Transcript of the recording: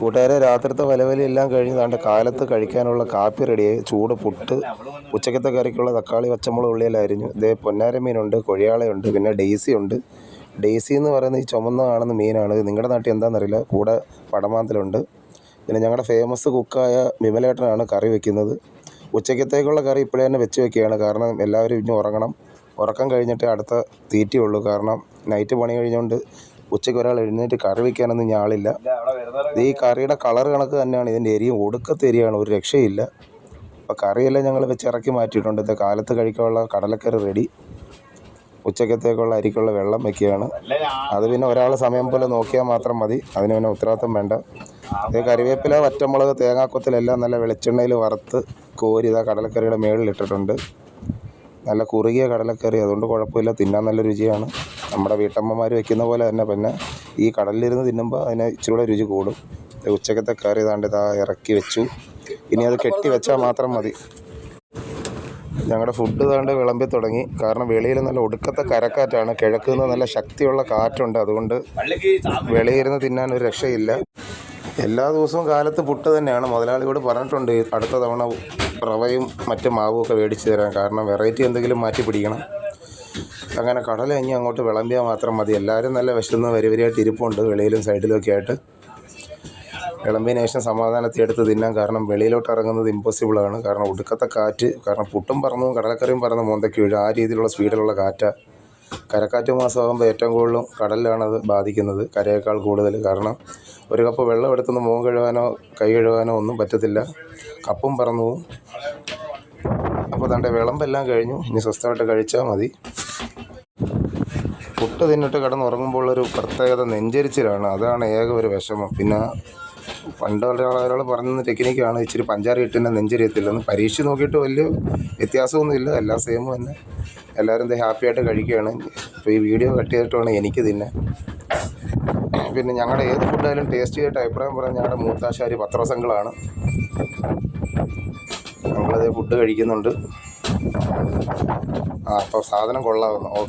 കൂട്ടുകാരെ രാത്രിത്തെ വലവലി എല്ലാം കഴിഞ്ഞ് താണ്ട് കാലത്ത് കഴിക്കാനുള്ള കാപ്പി റെഡിയായി ചൂട് പുട്ട് ഉച്ചക്കത്തെ കറിക്കുള്ള തക്കാളി പച്ചമുളക് ഉള്ളിയെല്ലാം അരിഞ്ഞു. ഇതേ പൊന്നാര മീനുണ്ട് കൊഴിയാളയുണ്ട് പിന്നെ ഡെയ്സി ഉണ്ട് ഡെയ്സി എന്ന് പറയുന്ന ഈ ചുമന്ന കാണുന്ന മീനാണ്. നിങ്ങളുടെ നാട്ടിൽ എന്താണെന്നറിയില്ല കൂടെ പടമാന്തലുണ്ട്. പിന്നെ ഞങ്ങളുടെ ഫേമസ് കുക്കായ വിമലേട്ടനാണ് കറി വെക്കുന്നത്. ഉച്ചക്കത്തേക്കുള്ള കറി ഇപ്പോഴേ തന്നെ വെച്ച് വെക്കുകയാണ്. കാരണം എല്ലാവരും ഇനി ഉറങ്ങണം. ഉറക്കം കഴിഞ്ഞിട്ട് അടുത്ത തീറ്റയുള്ളൂ. കാരണം നൈറ്റ് പണി കഴിഞ്ഞുകൊണ്ട് ഉച്ചയ്ക്ക് ഒരാൾ എഴുന്നേറ്റ് കറി വയ്ക്കാനൊന്നും ഞാളില്ല ഈ കറിയുടെ കളർ കണക്ക് തന്നെയാണ്. ഇതിന്റെ എരിയും ഒടുക്കത്തെ എരിയാണ്. ഒരു രക്ഷയില്ല. അപ്പോൾ കറിയെല്ലാം ഞങ്ങൾ വെച്ച് ഇറക്കി മാറ്റിയിട്ടുണ്ട്. ഇത് കാലത്ത് കഴിക്കാനുള്ള കടലക്കറി റെഡി ഉച്ചക്കത്തേക്കുള്ള അരിക്കുള്ള വെള്ളം വെക്കുകയാണ്. അത് പിന്നെ ഒരാളെ സമയം പോലെ നോക്കിയാൽ മാത്രം മതി. അതിന് പിന്നെ ഉത്തരവാദിത്തം വേണ്ട. ഇത് കറിവേപ്പില വറ്റമുളക് തേങ്ങാക്കൊത്തിലെല്ലാം നല്ല വെളിച്ചെണ്ണയിൽ വറുത്ത് കോരി ഇതാ കടലക്കറിയുടെ മേളിൽ ഇട്ടിട്ടുണ്ട്. നല്ല കുറുകിയ കടലക്കറി അതുകൊണ്ട് കുഴപ്പമില്ല. തിന്നാൻ നല്ല രുചിയാണ്. നമ്മുടെ വീട്ടമ്മമാർ വെക്കുന്ന പോലെ തന്നെ പിന്നെ ഈ കടലിലിരുന്ന് തിന്നുമ്പോൾ അതിന് ഇച്ചിരി കൂടെ രുചി കൂടും. ഉച്ചക്കത്തെ കറി താണ്ട് ഇതാ ഇറക്കി വെച്ചു. ഇനി അത് കെട്ടി വെച്ചാൽ മാത്രം മതി. ഞങ്ങളുടെ ഫുഡ് താണ്ട് വിളമ്പി തുടങ്ങി. കാരണം വെളിയിൽ നല്ല ഒടുക്കത്തെ കരക്കാറ്റാണ്. കിഴക്ക് നിന്ന് നല്ല ശക്തിയുള്ള കാറ്റുണ്ട്. അതുകൊണ്ട് വെളിയിരുന്ന് തിന്നാൻ ഒരു രക്ഷയില്ല. എല്ലാ ദിവസവും കാലത്ത് പുട്ട് തന്നെയാണ്. മുതലാളിയോട് പറഞ്ഞിട്ടുണ്ട് അടുത്ത തവണ റവയും മറ്റു മാവും ഒക്കെ മേടിച്ച് തരാൻ. കാരണം വെറൈറ്റി എന്തെങ്കിലും മാറ്റി പിടിക്കണം. അങ്ങനെ കടല ഇനി അങ്ങോട്ട് വിളമ്പിയാൽ മാത്രം മതി. എല്ലാവരും നല്ല വിശന്ന് വരിവരിയായിട്ട് ഇരിപ്പുണ്ട് വെളിയിലും സൈഡിലും ഒക്കെ ആയിട്ട്. വിളമ്പിയതിന് ശേഷം സമാധാനത്തിൽ എടുത്ത് തിന്നാൻ കാരണം വെളിയിലോട്ട് ഇറങ്ങുന്നത് ഇമ്പോസിബിളാണ് കാരണം ഒടുക്കത്തെ കാറ്റ് കാരണം പുട്ടും പറന്നു കടലക്കറിയും പറന്ന് മോന്തയ്ക്ക് വീഴും. ആ രീതിയിലുള്ള സ്പീഡിലുള്ള കാറ്റാണ് കരക്കാറ്റ് മാസമാകുമ്പോൾ ഏറ്റവും കൂടുതലും കടലിലാണത് ബാധിക്കുന്നത് കരയേക്കാൾ കൂടുതൽ. കാരണം ഒരു കപ്പ് വെള്ളം എടുത്തുനിന്ന് മുഖം കഴുകാനോ കൈ കഴുകാനോ ഒന്നും പറ്റത്തില്ല. കപ്പും പറന്നു അപ്പോൾ തന്റെ വിളമ്പെല്ലാം കഴിഞ്ഞു. ഇനി സ്വസ്ഥമായിട്ട് കഴിച്ചാൽ മതി. പുട്ട് തിന്നിട്ട് കിടന്നുറങ്ങുമ്പോൾ ഒരു പ്രത്യേകത നെഞ്ചരിച്ചിലാണ്. അതാണ് ഏക ഒരു വിഷമം. പിന്നെ പണ്ട് ഒരാൾ പറഞ്ഞ ടെക്നിക്കാണ്. ഇച്ചിരി പഞ്ചാര ഇട്ടിന്റെ നെഞ്ചരിയത്തില്ലെന്ന്. പരീക്ഷിച്ച് നോക്കിയിട്ട് വലിയ വ്യത്യാസമൊന്നുമില്ല എല്ലാം സെയിം തന്നെ. എല്ലാവരും ഇത് ഹാപ്പിയായിട്ട് കഴിക്കുകയാണ്. ഇപ്പോൾ ഈ വീഡിയോ കട്ട് ചെയ്തിട്ടാണ് എനിക്ക് തിന്നാൻ പിന്നെ ഞങ്ങളുടെ ഏത് ഫുഡായാലും ടേസ്റ്റ് ചെയ്തിട്ട് അഭിപ്രായം പറയാൻ ഞങ്ങളുടെ മൂത്താശാരി പത്രസംഘങ്ങളാണ്. ഞങ്ങളത് ഫുഡ് കഴിക്കുന്നുണ്ട്. ആ അപ്പോൾ സാധനം കൊള്ളാവുന്നു ഓക്കെ.